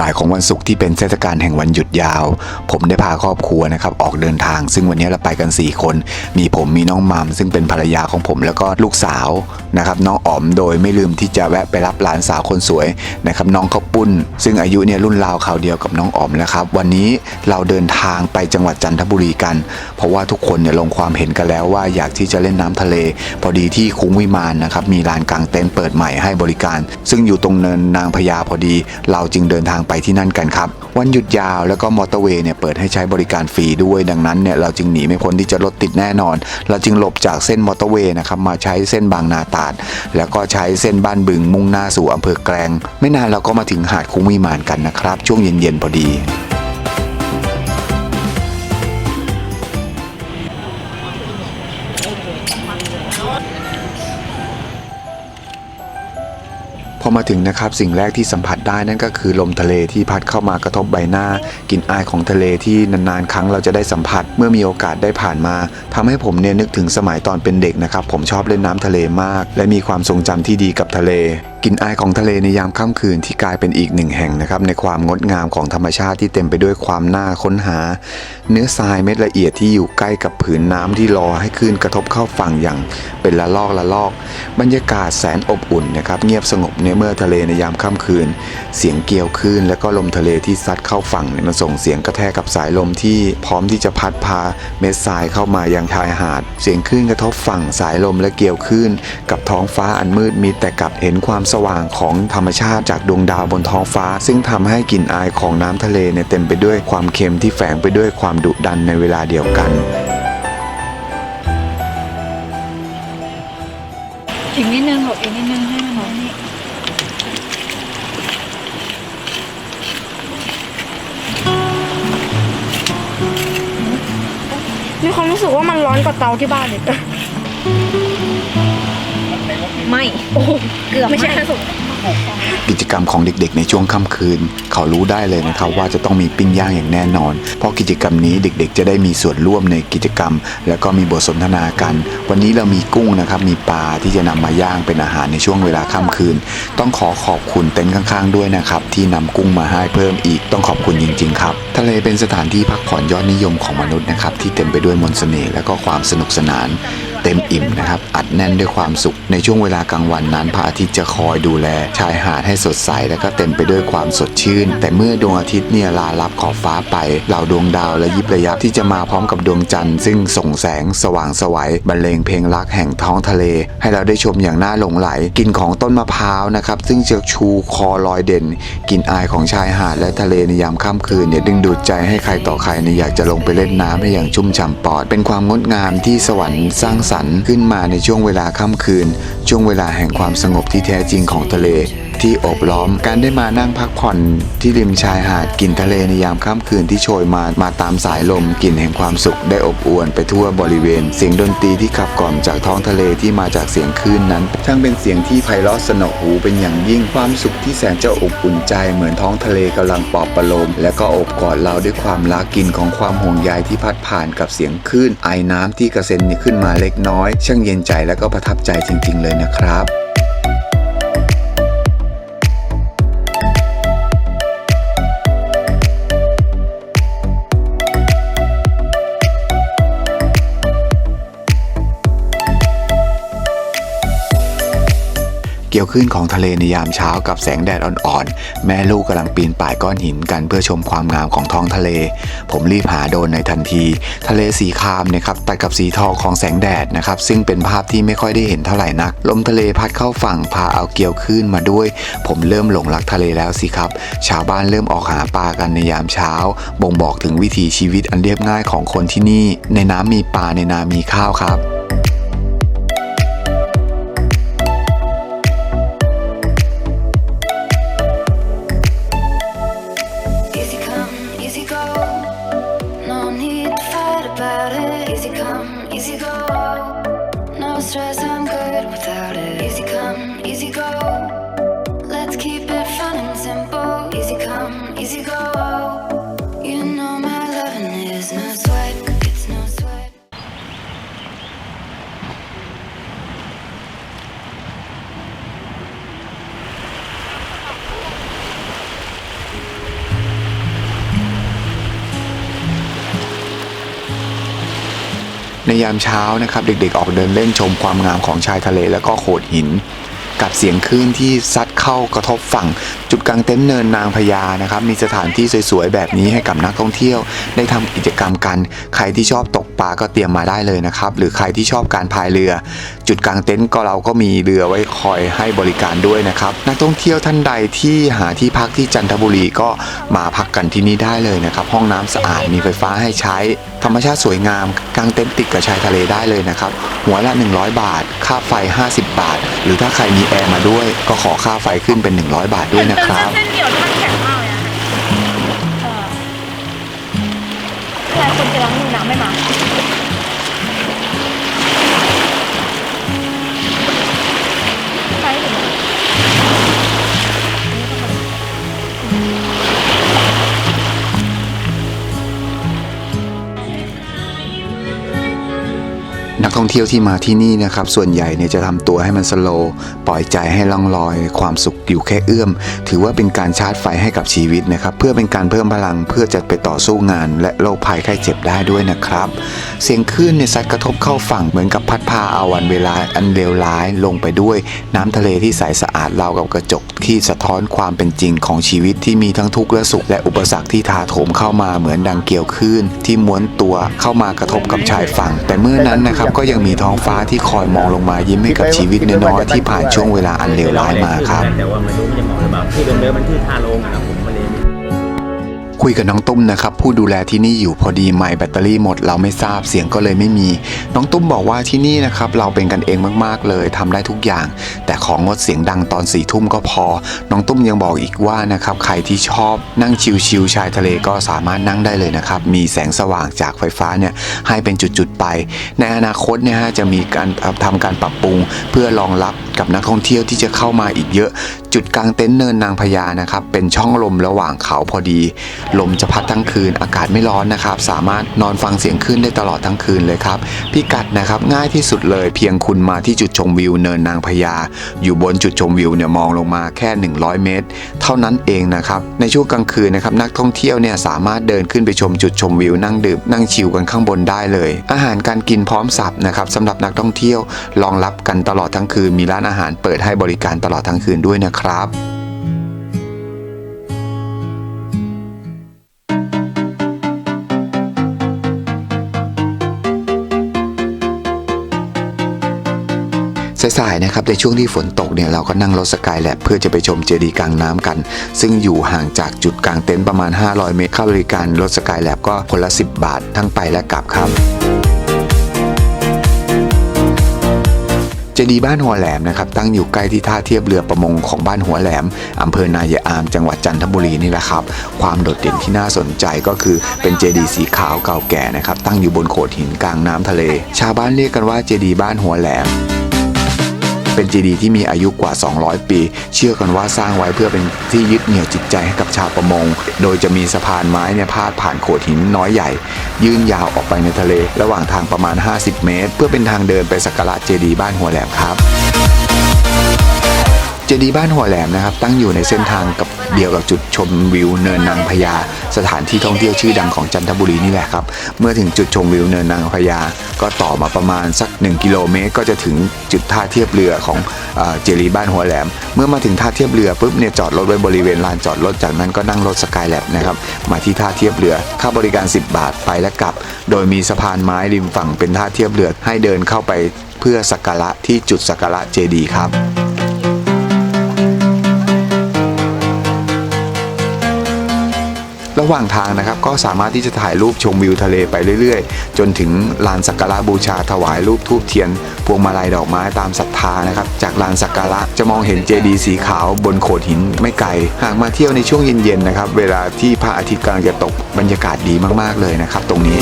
บ่ายๆของวันศุกร์ที่เป็นเทศกาลแห่งวันหยุดยาว ผมได้พาครอบครัวนะครับออกเดินทาง ซึ่งวันนี้เราไปกัน 4 คน มีผมมีน้องมัมซึ่งเป็นภรรยาของผมแล้วก็ลูกสาวนะครับน้องอ๋อมโดยไม่ลืมที่จะแวะไปรับหลานสาวคนสวยนะครับน้องข้าวปุ้น ซึ่งอายุเนี่ยรุ่นราวคราวเดียวกับน้องอ๋อมแล้วครับวันนี้เราเดินทางไปจังหวัดจันทบุรีกัน เพราะว่าทุกคนเนี่ยลงความเห็นกันแล้วว่าอยากที่จะเล่นน้ำทะเล พอดีที่คุ้งวิมานนะครับมีลานกลางเต็นท์เปิดใหม่ให้บริการ ซึ่งอยู่ตรงเนินนางพญาพอดี เราจึงเดินทางไปที่นั่นกันครับ วันหยุดยาวแล้วก็มอเตอร์เวย์เนี่ยเปิดให้ใช้บริการฟรีด้วยดังนั้นเนี่ยเราจึงหนีไม่พ้นที่จะรถติดแน่นอน เราจึงหลบจากเส้นมอเตอร์เวย์นะครับมาใช้เส้นบางนาตาด แล้วก็ใช้เส้นบ้านบึงมุ่งหน้าสู่อำเภอแกลง ไม่นานเราก็มาถึงหาดคุ้งวิมานกันนะครับ ช่วงเย็นๆพอดี พอมาถึงนะครับสิ่งแรกที่สัมผัสได้นั่นก็คือลมทะเลที่พัดเข้ามากระทบใบหน้ากลิ่นอายของทะเลที่นานๆ ครั้งเราจะได้สัมผัสเมื่อมีโอกาสได้ผ่านมาทำให้ผมเนี่ยนึกถึงสมัยตอนเป็นเด็กนะครับ ผมชอบเล่นน้ำทะเลมาก และมีความทรงจำที่ดีกับทะเล กลิ่นอายของทะเลในยามค่ำคืนที่กลายเป็นอีกหนึ่งแห่งนะครับ ในความงดงามของธรรมชาติที่เต็มไปด้วยความน่าค้นหา เนื้อทรายเม็ดละเอียดที่อยู่ใกล้กับผืนน้ำที่รอให้คลื่นกระทบเข้าฝั่งอย่างเป็นละลอกละลอก บรรยากาศแสนอบอุ่นนะครับเงียบสงบในเมื่อทะเลในยามค่ำคืน เสียงเกลียวคลื่นและก็ลมทะเลที่ซัดเข้าฝั่งเนี่ยมันส่งเสียงกระแทกกับสายลมที่พร้อมที่จะพัดพาเม็ดทรายเข้ามายังชายหาด เสียงคลื่นกระทบฝั่งสายลมและเกลียวคลื่น กับท้องฟ้าอันมืดมิดแต่กลับเห็นความสว่างของธรรมชาติจากดวงดาวบนท้องฟ้า ซึ่งทำให้กลิ่นอายของน้ำทะเลเนี่ยเต็มไปด้วยความเค็มที่แฝงไปด้วยความดุดันในเวลาเดียวกันอีกนิดนึงหลบอีกนิดนึงให้มันหน่อยนี่มีความรู้สึกว่ามันร้อนกว่าเตาที่บ้านเลย ไม่โอ้โหเกือบไม่ใช่หแค่สุกกิจกรรมของเด็กๆ ในช่วงค่ำคืน เขารู้ได้เลยนะครับว่าจะต้องมีปิ้งย่างอย่างแน่นอน เพราะกิจกรรมนี้เด็กๆ จะได้มีส่วนร่วมในกิจกรรม แล้วก็มีบทสนทนากัน วันนี้เรามีกุ้งนะครับมีปลาที่จะนำมาย่างเป็นอาหารในช่วงเวลาค่ำคืน ต้องขอขอบคุณเต็นท์ข้างๆด้วยนะครับที่นำกุ้งมาให้เพิ่มอีกต้องขอบคุณจริง ๆ ครับทะเลเป็นสถานที่พักผ่อนยอดนิยมของมนุษย์นะครับที่เต็มไปด้วยมนต์เสน่ห์และก็ความสนุกสนาน เต็มอิ่มนะครับอัดแน่นด้วยความสุข ในช่วงเวลากลางวันนั้นพระอาทิตย์จะคอยดูแล ชายหาดให้สดใสและก็เต็มไปด้วยความสดชื่น แต่เมื่อดวงอาทิตย์เนี่ยลาลับขอบฟ้าไปเหล่าดวงดาวและยิบระยับที่จะมาพร้อมกับดวงจันทร์ซึ่งส่งแสงสว่างสวัยบรรเลงเพลงรักแห่งท้องทะเล ให้เราได้ชมอย่างน่าหลงไหลกลิ่นของต้นมะพร้าวนะครับซึ่งจะชูคอลอยเด่นกลิ่นอายของชายหาดและทะเลในยามค่ำคืนเนี่ยดึงดูดใจให้ใครต่อใครเนี่ยอยากจะลงไปเล่นน้ำให้อย่างชุ่มฉ่ำปอด เป็นความงดงามที่สวรรค์สร้างสรรค์ขึ้นมาในช่วงเวลาค่ำคืนช่วงเวลาแห่งความสงบที่แท้จริงของทะเล ที่โอบล้อม การได้มานั่งพักผ่อนที่ริมชายหาดกลิ่นทะเลในยามค่ำคืนที่โชยมามาตามสายลมกลิ่นแห่งความสุขได้อบอวลไปทั่วบริเวณ เสียงดนตรีที่ขับกล่อมจากท้องทะเลที่มาจากเสียงคลื่นนั้นช่างเป็นเสียงที่ไพเราะสนอหูเป็นอย่างยิ่งความสุขที่แสนจะอบอุ่นใจเหมือนท้องทะเลกำลังปลอบประโลม และก็อบกอดเราด้วยความรักกลิ่นของความห่วงใยที่พัดผ่านกับเสียงคลื่นไอน้ำที่กระเซ็นขึ้นมาเล็กน้อย ช่างเย็นใจและก็ประทับใจจริง ๆ เลยนะครับ เกี่ยวขึ้นของทะเลในยามเช้ากับแสงแดดอ่อนๆ แม่ลูกกำลังปีนป่ายก้อนหินกันเพื่อชมความงามของท้องทะเล ผมรีบหาโดนในทันที ทะเลสีครามนะครับตัดกับสีทองของแสงแดดนะครับซึ่งเป็นภาพที่ไม่ค่อยได้เห็นเท่าไหร่นัก ลมทะเลพัดเข้าฝั่งพาเอาเกี่ยวขึ้นมาด้วย ผมเริ่มหลงรักทะเลแล้วสิครับ ชาวบ้านเริ่มออกหาปลากันในยามเช้า บ่งบอกถึงวิถีชีวิตอันเรียบง่ายของคนที่นี่ ในน้ำมีปลาในนามีข้าวครับ ในยามเช้านะครับเด็กๆออกเดินเล่นชมความงามของชายทะเลแล้วก็โขดหิน กับเสียงคลื่นที่ซัดเข้ากระทบฝั่ง จุดกลางเต็นท์เนินนางพญานะครับ มีสถานที่สวยๆแบบนี้ให้กับนักท่องเที่ยว ได้ทำกิจกรรมกัน ใครที่ชอบตกปลาก็เตรียมมาได้เลยนะครับ หรือใครที่ชอบการพายเรือ จุดกลางเต็นท์ก็เราก็มีเรือไว้คอยให้บริการด้วยนะครับนักท่องเที่ยวท่านใดที่หาที่พักที่จันทบุรีก็มาพักกันที่นี่ได้เลยนะครับห้องน้ำสะอาดมีไฟฟ้าให้ใช้ ธรรมชาติสวยงามกางเต็นท์ติดกับชายทะเลได้เลยนะครับ หัวละ 100 บาท ค่าไฟ 50 บาท หรือถ้าใครมีแอร์มาด้วย ก็ขอค่าไฟขึ้นเป็น 100 บาทด้วยนะครับเส้นเดียวที่มันแข็งมากเลยอะเออหลายคนจะล้างมือน้ำไม่มา ท่องเที่ยวที่มาที่นี่นะครับ ส่วนใหญ่เนี่ยจะทำตัวให้มันสโลว์ปล่อยใจให้ล่องลอย ความสุขอยู่แค่เอื้อม ถือว่าเป็นการชาร์จไฟให้กับชีวิตนะครับ เพื่อเป็นการเพิ่มพลังเพื่อจะไปต่อสู้งาน และโรคภัยไข้เจ็บได้ด้วยนะครับ เสียงคลื่นเนี่ยซัดกระทบเข้าฝั่งเหมือนกับพัดพาเอาวันเวลาอันเลวร้ายลงไปด้วย น้ำทะเลที่ใสสะอาดราวกับกระจก ที่สะท้อนความเป็นจริงของชีวิตที่มีทั้งทุกข์และสุขและอุปสรรคที่ถาโถมเข้ามาเหมือนดังเกลียวคลื่นที่ม้วนตัวเข้ามากระทบกับชายฝั่ง แต่เมื่อนั้นนะครับก็ยังมีท้องฟ้าที่คอยมองลงมายิ้มให้กับชีวิตน้อยๆที่ผ่านช่วงเวลาอันเลวร้ายมาครับแต่ว่ามันรู้มันจะเหมาะหรือเปล่าที่เดิมๆมันที่ทาโรงอะนะผม คุยกับน้องตุ้มนะครับผู้ดูแลที่นี่อยู่พอดีไม่แบตเตอรี่หมด เราไม่ทราบเสียงก็เลยไม่มี น้องตุ้มบอกว่าที่นี่นะครับเราเป็นกันเองมากๆเลยทำได้ทุกอย่าง แต่ของงดเสียงดังตอนสี่ทุ่มก็พอ น้องตุ้มยังบอกอีกว่านะครับใครที่ชอบนั่งชิลๆชายทะเลก็สามารถนั่งได้เลยนะครับมีแสงสว่างจากไฟฟ้าเนี่ยให้เป็นจุดๆไป ในอนาคตเนี่ยฮะจะมีการทำการปรับปรุง เพื่อรองรับกับนักท่องเที่ยวที่จะเข้ามาอีกเยอะ จุดกลางเต็นท์เนินนางพญานะครับ เป็นช่องลมระหว่างเขาพอดี ลมจะพัดทั้งคืน อากาศไม่ร้อนนะครับ สามารถนอนฟังเสียงคลื่นได้ตลอดทั้งคืนเลยครับ พิกัดนะครับง่ายที่สุดเลยเพียงคุณมาที่จุดชมวิวเนินนางพญาอยู่บนจุดชมวิวเนี่ยมองลงมาแค่ 100 เมตร เท่านั้นเองนะครับ ในช่วงกลางคืนนะครับนักท่องเที่ยวเนี่ยสามารถเดินขึ้นไปชมจุดชมวิวนั่งดื่มนั่งชิลกันข้างบนได้เลย อาหารการกินพร้อมสับนะครับสำหรับนักท่องเที่ยวรองรับกันตลอดทั้งคืนมีร้านอาหารเปิดให้บริการตลอดทั้งคืนด้วยนะครับสายๆนะครับในช่วงที่ฝนตกเนี่ยเราก็นั่งรถสกายแลบเพื่อจะไปชมเจดีย์กลางน้ำกัน ซึ่งอยู่ห่างจากจุดกลางเต็นท์ประมาณ 500 เมตรค่าบริการรถสกายแลบก็คนละ 10 บาททั้งไปและกลับครับ เจดีย์บ้านหัวแหลมนะครับตั้งอยู่ใกล้ที่ท่าเทียบเรือประมงของบ้านหัวแหลมอำเภอนายายอามจังหวัดจันทบุรีนี่แหละครับ ความโดดเด่นที่น่าสนใจก็คือเป็นเจดีย์สีขาวเก่าแก่นะครับตั้งอยู่บนโขดหินกลางน้ำทะเล ชาวบ้านเรียกกันว่าเจดีย์บ้านหัวแหลม เป็นเจดีย์ที่มีอายุกว่า 200 ปี เชื่อกันว่าสร้างไว้เพื่อเป็นที่ยึดเหนี่ยวจิตใจให้กับชาวประมง โดยจะมีสะพานไม้เนี่ยพาดผ่านโขดหินน้อยใหญ่ ยื่นยาวออกไปในทะเล ระหว่างทางประมาณ 50 เมตร เพื่อเป็นทางเดินไปสักการะเจดีย์บ้านหัวแหลมครับ จดีย์บ้านหัวแหลมนะครับ ตั้งอยู่ในเส้นทางกับเดียวกับจุดชมวิวเนินนางพญาสถานที่ท่องเที่ยวชื่อดังของจันทบุรีนี่แหละครับ เมื่อถึงจุดชมวิวเนินนางพญาก็ต่อมาประมาณสัก 1 กิโลเมตร ก็จะถึงจุดท่าเทียบเรือของเจดีย์บ้านหัวแหลม เมื่อมาถึงท่าเทียบเรือปุ๊บเนี่ยจอดรถไว้บริเวณลานจอดรถจากนั้นก็นั่งรถสกายแลบนะครับมาที่ท่าเทียบเรือค่าบริการ 10 บาทไปและกลับ โดยมีสะพานไม้ริมฝั่งเป็นท่าเทียบเรือให้เดินเข้าไปเพื่อสักการะที่จุดสักการะเจดีย์ครับ ระหว่างทางนะครับก็สามารถที่จะถ่ายรูปชมวิวทะเลไปเรื่อยๆ จนถึงลานสักการะบูชาถวายรูปทูบเทียนพวงมาลัยดอกไม้ตามศรัทธานะครับจากลานสักการะจะมองเห็นเจดีย์สีขาวบนโขดหินไม่ไกล หากมาเที่ยวในช่วงเย็นๆนะครับเวลาที่พระอาทิตย์กำลังจะตกบรรยากาศดีมากๆเลยนะครับ ตรงนี้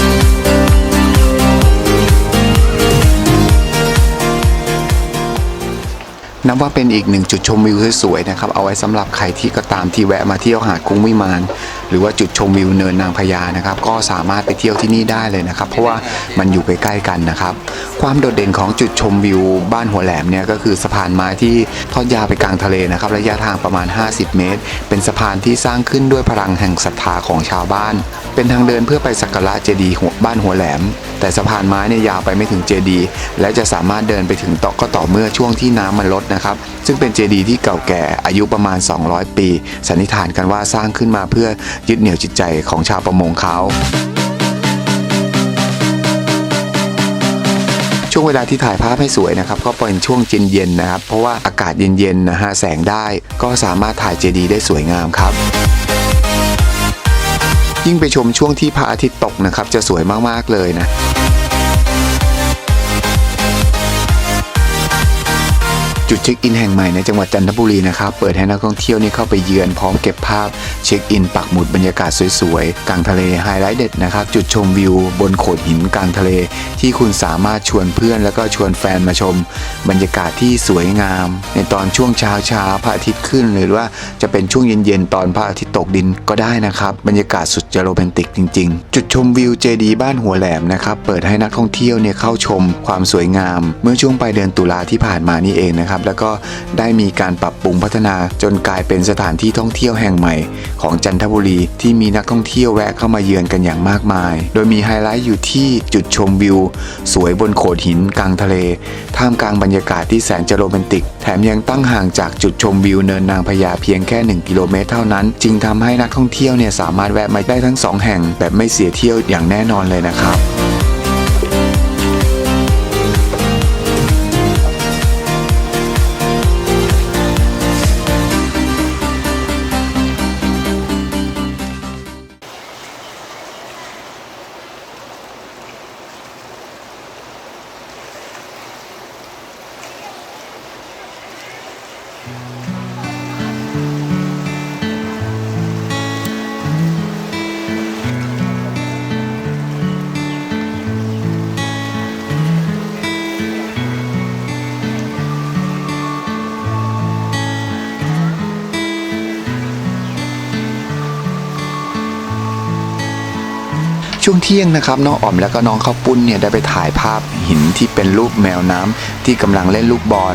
นับว่าเป็นอีกหนึ่งจุดชมวิวสวยๆนะครับ เอาไว้สำหรับใครที่ก็ตามที่แวะมาเที่ยวหาดกุ้งวิมาน หรือว่าจุดชมวิวเนินนางพญานะครับ ก็สามารถไปเที่ยวที่นี่ได้เลยนะครับ เพราะว่ามันอยู่ใกล้ๆกันนะครับ ความโดดเด่นของจุดชมวิวบ้านหัวแหลมเนี่ยก็คือสะพานไม้ที่ทอดยาวไปกลางทะเลนะครับระยะทางประมาณ 50 เมตร เป็นสะพานที่สร้างขึ้นด้วยพลังแห่งศรัทธาของชาวบ้าน เป็นทางเดินเพื่อไปสักการะเจดีย์บ้านหัวแหลม แต่สะพานไม้เนี่ยยาวไปไม่ถึงเจดีย์และจะสามารถเดินไปถึงต่อก็ต่อเมื่อช่วงที่น้ำมันลดนะครับ ซึ่งเป็นเจดีย์ที่เก่าแก่อายุประมาณ 200 ปี สันนิษฐานกันว่าสร้างขึ้นมาเพื่อยึดเหนี่ยวจิตใจของชาวประมงเขาช่วงเวลาที่ถ่ายภาพให้สวยนะครับก็เป็นช่วงเย็นๆนะครับ เพราะว่าอากาศเย็นๆนะฮะแสงได้ก็สามารถถ่ายเจดีย์ได้สวยงามครับยิ่งไปชมช่วงที่พระอาทิตย์ตกนะครับ จะสวยมากๆเลยนะ จุดเช็คอินแห่งใหม่ในจังหวัดจันทบุรีนะครับเปิดให้นักท่องเที่ยวนี่เข้าไปเยือนพร้อมเก็บภาพเช็คอินปักหมุดบรรยากาศสวยๆกลางทะเลไฮไลท์เด็ดนะครับจุดชมวิวบนโขดหินกลางทะเล ที่คุณสามารถชวนเพื่อน แล้วก็ชวนแฟนมาชม บรรยากาศที่สวยงาม ในตอนช่วงเช้าเช้าๆพระอาทิตย์ขึ้น หรือว่าจะเป็นช่วงเย็นๆตอนพระอาทิตย์ตกดินก็ได้นะครับบรรยากาศสุดจะโรแมนติกจริง ๆ จุดชมวิวเจดีบ้านหัวแหลมนะครับเปิดให้นักท่องเที่ยวเนี่ยเข้าชมความสวยงาม เมื่อช่วงปลายเดือนตุลาที่ผ่านมานี่เองนะครับแล้วก็ได้มีการปรับปรุงพัฒนาจนกลายเป็นสถานที่ท่องเที่ยวแห่งใหม่ ของจันทบุรีที่มีนักท่องเที่ยวแวะเข้ามาเยือนกันอย่างมากมาย โดยมีไฮไลท์อยู่ที่จุดชมวิว สวยบนโขดหินกลางทะเล ท่ามกลางบรรยากาศที่แสนจะโรแมนติก แถมยังตั้งห่างจากจุดชมวิวเนินนางพญาเพียงแค่ 1 กิโลเมตรเท่านั้น จึงทำให้นักท่องเที่ยวเนี่ยสามารถแวะมาได้ทั้งสองแห่งแบบไม่เสียเที่ยวอย่างแน่นอนเลยนะครับ ช่วงเที่ยงนะครับน้องอ๋อมและก็น้องข้าวปุ้นเนี่ยได้ไปถ่ายภาพหินที่เป็นรูปแมวน้ำที่กำลังเล่นลูกบอล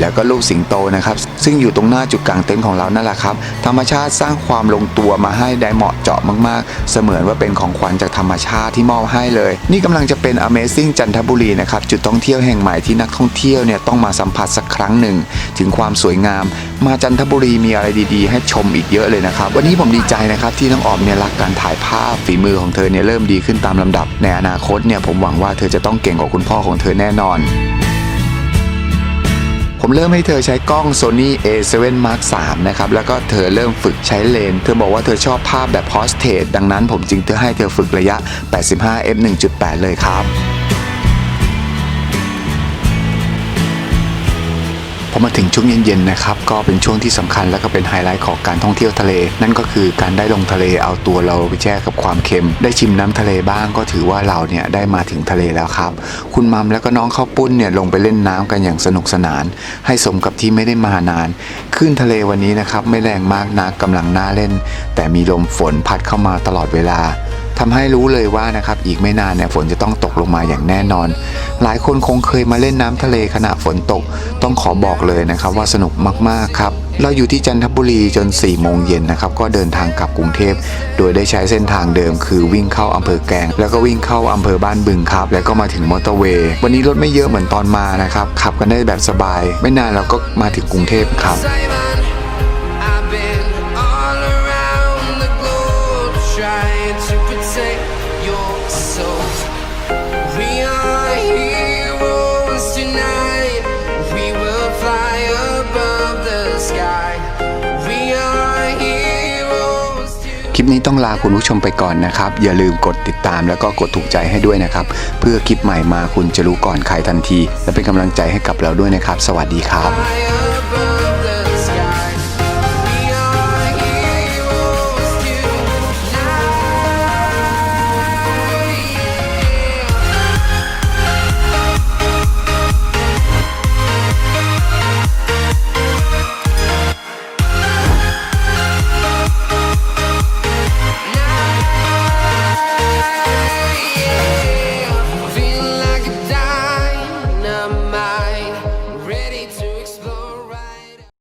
แล้วก็รูปสิงโตนะครับ ซึ่งอยู่ตรงหน้าจุดกลางเต็นท์ของเรานั่นแหละครับ ธรรมชาติสร้างความลงตัวมาให้ได้เหมาะเจาะมากๆ เสมือนว่าเป็นของขวัญจากธรรมชาติที่มอบให้เลย นี่กำลังจะเป็น Amazing จันทบุรีนะครับจุดท่องเที่ยวแห่งใหม่ที่นักท่องเที่ยวเนี่ยต้องมาสัมผัสสักครั้งหนึ่ง ถึงความสวยงาม มาจันทบุรีมีอะไรดีๆ ให้ชมอีกเยอะเลยนะครับ วันนี้ผมดีใจนะครับที่น้องออมเนี่ยรักการถ่ายภาพฝีมือของเธอเนี่ยเริ่มดีขึ้นตามลำดับ ในอนาคตเนี่ยผมหวังว่าเธอจะต้องเก่งกว่าคุณพ่อของเธอแน่นอน ผมเริ่มให้เธอใช้กล้อง Sony A7 Mark 3นะครับ แล้วก็เธอเริ่มฝึกใช้เลน เธอบอกว่าเธอชอบภาพแบบ Portrait ดังนั้นผมจึงเธอให้เธอฝึกระยะ 85 f 1.8 เลยครับ พอมาถึงช่วงเย็นๆนะครับก็เป็นช่วงที่สำคัญและก็เป็นไฮไลท์ของการท่องเที่ยวทะเล นั่นก็คือการได้ลงทะเลเอาตัวเราไปแช่กับความเค็ม ได้ชิมน้ำทะเลบ้างก็ถือว่าเราเนี่ยได้มาถึงทะเลแล้วครับ คุณมัมแล้วก็น้องข้าวปุ้นเนี่ยลงไปเล่นน้ำกันอย่างสนุกสนาน ให้สมกับที่ไม่ได้มานานคลื่นทะเลวันนี้นะครับไม่แรงมากนักกำลังน่าเล่น แต่มีลมฝนพัดเข้ามาตลอดเวลา ทำให้รู้เลยว่านะครับอีกไม่นานเนี่ยฝนจะต้องตกลงมาอย่างแน่นอน หลายคนคงเคยมาเล่นน้ำทะเลขณะฝนตก ต้องขอบอกเลยนะครับว่าสนุกมากๆครับเราอยู่ที่จันทบุรีจน4ี่โมงเย็นนะครับก็เดินทางกลับกรุงเทพ โดยได้ใช้เส้นทางเดิมคือวิ่งเข้าอำเภอแกลงแล้วก็วิ่งเข้าอำเภอบ้านบึงครับ แล้วก็มาถึงมอเตอร์เวย์วันนี้รถไม่เยอะเหมือนตอนมานะครับขับกันได้แบบสบาย ไม่นานเราก็มาถึงกรุงเทพครับ ต้องลาคุณผู้ชมไปก่อนนะครับ อย่าลืมกดติดตามแล้วก็กดถูกใจให้ด้วยนะครับ เพื่อคลิปใหม่มาคุณจะรู้ก่อนใครทันที และเป็นกำลังใจให้กับเราด้วยนะครับ สวัสดีครับ